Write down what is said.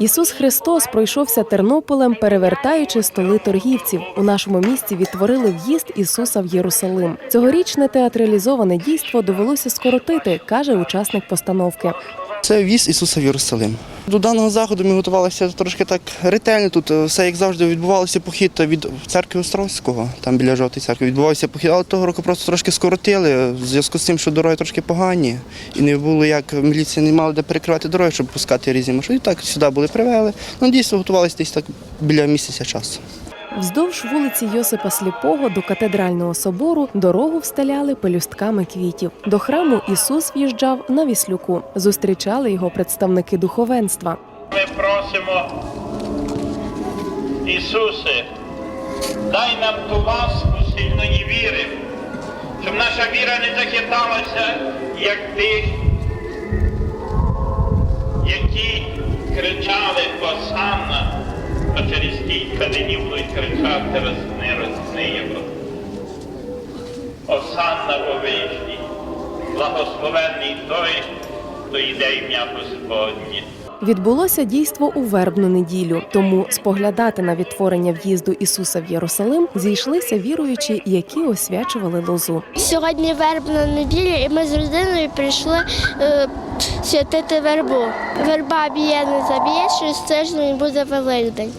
Ісус Христос пройшовся Тернополем, перевертаючи столи торгівців. У нашому місті відтворили в'їзд Ісуса в Єрусалим. Цьогорічне театралізоване дійство довелося скоротити, каже учасник постановки. Це віз Ісуса в Єрусалим. До даного заходу ми готувалися трошки так ретельно. Тут е, все як завжди відбувалося похід від церкви Островського, там біля жовтої церкви. Відбувався похід, але того року просто трошки скоротили. В зв'язку з тим, що дороги трошки погані, і не було як міліція не мала де перекривати дороги, щоб пускати різні машини. І так сюди були привели. Ну дійсно готувалися десь так біля місяця часу. Вздовж вулиці Йосипа Сліпого до катедрального собору дорогу встеляли пелюстками квітів. До храму Ісус в'їжджав на віслюку. Зустрічали його представники духовенства. Ми просимо, Ісусе, дай нам ту ласку сильної віри, щоб наша віра не захиталася, як тих, які кричали а днів будуть кричати розни, розни його. Осанна по вишні, благословенний той, хто йде ім'я Господнє. Відбулося дійство у вербну неділю, тому споглядати на відтворення в'їзду Ісуса в Єрусалим зійшлися віруючі, які освячували лозу. Сьогодні вербна неділя, і ми з родиною прийшли е, святити вербу. Верба б'є не заб'є, через тиждень буде Великдень.